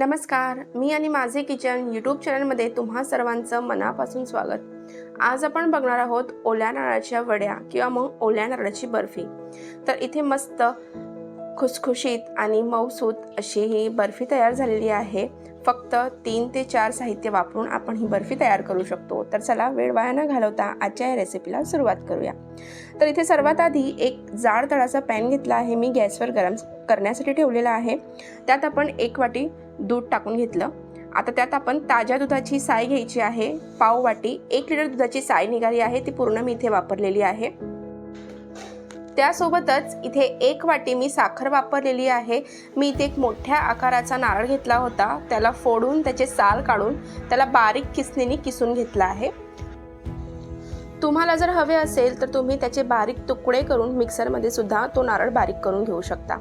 नमस्कार मी आणि माझे किचन यूट्यूब चॅनलमध्ये तुम्हा सर्वांचं मनापासून स्वागत. आज आपण बघणार आहोत ओल्या नारळाच्या वड्या किंवा मग ओल्या नारळाची बर्फी. तर इथे मस्त खुसखुशीत आणि मऊसूत अशी ही बर्फी तयार झालेली आहे. फक्त तीन ते चार साहित्य वापरून आपण ही बर्फी तयार करू शकतो. तर चला वेळ वाया न घालवता आजच्या या रेसिपीला सुरुवात करूया. तर इथे सर्वात आधी एक जाड तळाचा पॅन घेतला आहे मी गॅसवर गरम करण्यासाठी ठेवलेला आहे. त्यात आपण एक वाटी दूध टाकून घेतलं. आता त्यात आपण ताज्या दुधाची साय घ्यायची आहे. पाव वाटी एक लिटर दुधाची साय निघाली आहे. ती पूर्ण मी इथे वापरलेली आहे. त्यासोबतच इथे एक वाटी मी साखर वापरलेली आहे. मी इथे एक मोठ्या आकाराचा नारळ घेतला होता. त्याला फोडून त्याचे साल काढून त्याला बारीक किसणीने किसून घेतला आहे. तुम्हाला जर हवे असेल तर तुम्ही त्याचे बारीक तुकडे करून मिक्सरमध्ये सुद्धा तो नारळ बारीक करून घेऊ शकता.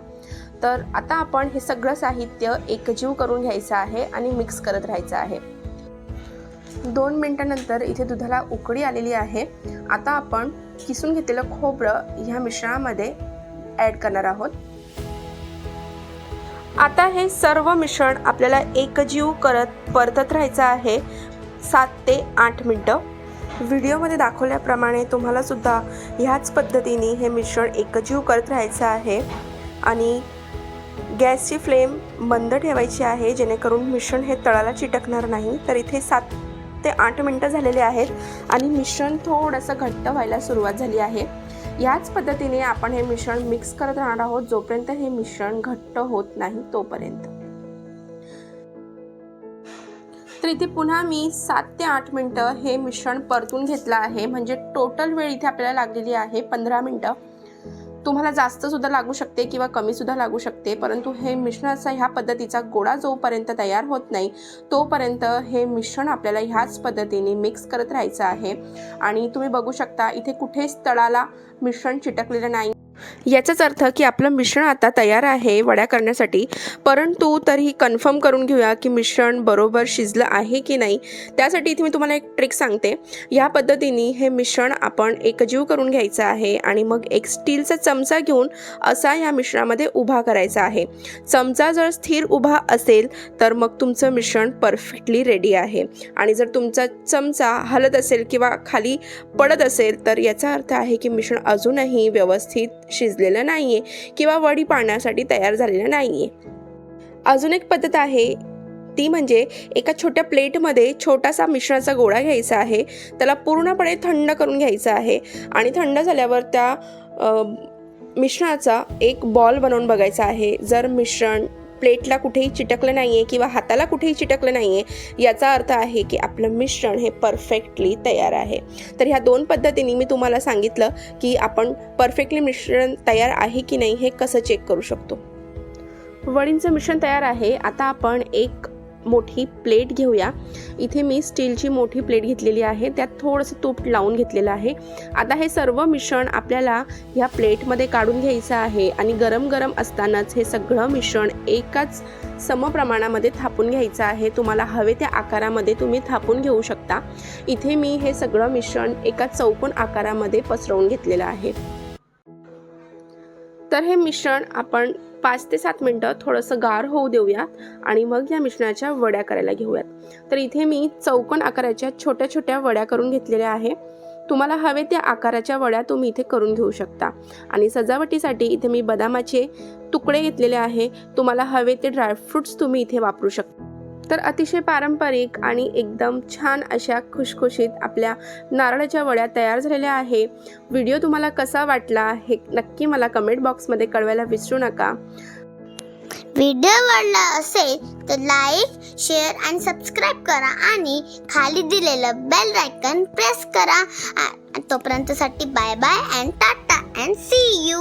तर आता आपण हे सगळं साहित्य एकजीव करून घ्यायचं आहे आणि मिक्स करत राहायचं आहे. दोन मिनटानंतर इथे दुधाला उकळी आलेली आहे. आता आपण किसून घेतलेलं खोबरं ह्या मिश्रणामध्ये ॲड करणार आहोत. आता हे सर्व मिश्रण आपल्याला एकजीव करत परतत राहायचं आहे सात ते आठ मिनटं. व्हिडिओमध्ये दाखवल्याप्रमाणे तुम्हाला सुद्धा ह्याच पद्धतीने हे मिश्रण एकजीव करत राहायचं आहे. आणि गॅसची फ्लेम मंद ठेवायची आहे जेणेकरून मिश्रण हे तळाला चिटकणार नाही. तर इथे सात ते आठ मिनटं झालेले आहेत आणि मिश्रण थोडंसं घट्ट व्हायला सुरुवात झाली आहे. याच पद्धतीने आपण हे मिश्रण मिक्स करत राहणार आहोत जोपर्यंत हे मिश्रण घट्ट होत नाही तोपर्यंत. तर इथे पुन्हा मी सात ते आठ मिनटं हे मिश्रण परतून घेतलं आहे. म्हणजे टोटल वेळ इथे आपल्याला लागलेली आहे पंधरा मिनटं. तुम्हाला जास्त सुद्धा लागू शकते किंवा कमी सुद्धा लागू शकते परंतु हे मिश्रणाचा ह्या पद्धतीचा गोळा जोपर्यंत तयार होत नाही तोपर्यंत हे मिश्रण आपल्याला ह्याच पद्धतीने मिक्स करत राहायचं आहे. आणि तुम्ही बघू शकता इथे कुठेच तळाला मिश्रण चिटकलेलं नाही. याचाच अर्थ की आपलं मिश्रण आता तयार आहे वड्या करण्यासाठी. परंतु तरीही कन्फर्म करून घेऊया की मिश्रण बरोबर शिजलं आहे की नाही. त्यासाठी इथे मी तुम्हाला एक ट्रिक सांगते. या पद्धतीने हे मिश्रण आपण एकजीव करून घ्यायचं आहे आणि मग एक स्टीलचा चमचा घेऊन असा या मिश्रणामध्ये उभा करायचा आहे. चमचा जर स्थिर उभा असेल तर मग तुमचं मिश्रण परफेक्टली रेडी आहे. आणि जर तुमचा चमचा हलत असेल किंवा खाली पडत असेल तर याचा अर्थ आहे की मिश्रण अजूनही व्यवस्थित शिजलेलं नाही आहे किंवा वडी पाण्यासाठी तयार झालेलं नाही आहे अजून एक पद्धत आहे ती म्हणजे एका छोट्या प्लेटमध्ये छोटासा मिश्रणाचा गोळा घ्यायचा आहे त्याला पूर्णपणे थंड करून घ्यायचा आहे आणि थंड झाल्यावर त्या मिश्रणाचा एक बॉल बनवून बघायचा आहे. जर मिश्रण प्लेटला कुठेही चिटकलं नाही आहे किंवा हाताला कुठेही चिटकलं नाही आहे याचा अर्थ आहे की आपलं मिश्रण हे परफेक्टली तयार आहे. तर ह्या दोन पद्धतीने मी तुम्हाला सांगितलं की आपण परफेक्टली मिश्रण तयार आहे की नाही हे कसं चेक करू शकतो? वडींचं मिश्रण तयार आहे. आता आपण एक मोठी प्लेट घेऊया. इथे मी स्टीलची मोठी प्लेट घेतलेली आहे. त्यात थोडंसं तूप लावून घेतलेलं आहे. आता हे सर्व मिश्रण आपल्याला ह्या प्लेटमध्ये काढून घ्यायचं आहे आणि गरम गरम असतानाच हे सगळं मिश्रण एकाच समप्रमाणामध्ये थापून घ्यायचं आहे. तुम्हाला हवे त्या आकारामध्ये तुम्ही थापून घेऊ शकता. इथे मी हे सगळं मिश्रण एका चौकोन आकारामध्ये पसरवून घेतलेलं आहे. तर हे मिश्रण आपण पाच ते सात मिनटं थोडंसं गार होऊ देऊयात आणि मग या मिश्रणाच्या वड्या करायला घेऊयात. तर इथे मी चौकोन आकाराच्या छोट्या छोट्या वड्या करून घेतलेल्या आहे. तुम्हाला हवे त्या आकाराच्या वड्या तुम्ही इथे करून घेऊ शकता. आणि सजावटीसाठी इथे मी बदामाचे तुकडे घेतलेले आहे. तुम्हाला हवे ते ड्रायफ्रूट्स तुम्ही इथे वापरू शकता. तर अतिशय पारंपरिक आणि एकदम छान अशा खुशखुशीत आपल्या नारळाच्या वड्या तयार झालेल्या आहे. व्हिडिओ तुम्हाला कसा वाटला हे नक्की मला कमेंट बॉक्समध्ये कळवायला विसरू नका. व्हिडिओ आवडला असेल तर लाईक शेअर आणि सबस्क्राईब करा आणि खाली दिलेलं बेल आयकन प्रेस करा. तोपर्यंतसाठी bye bye and tata and see you.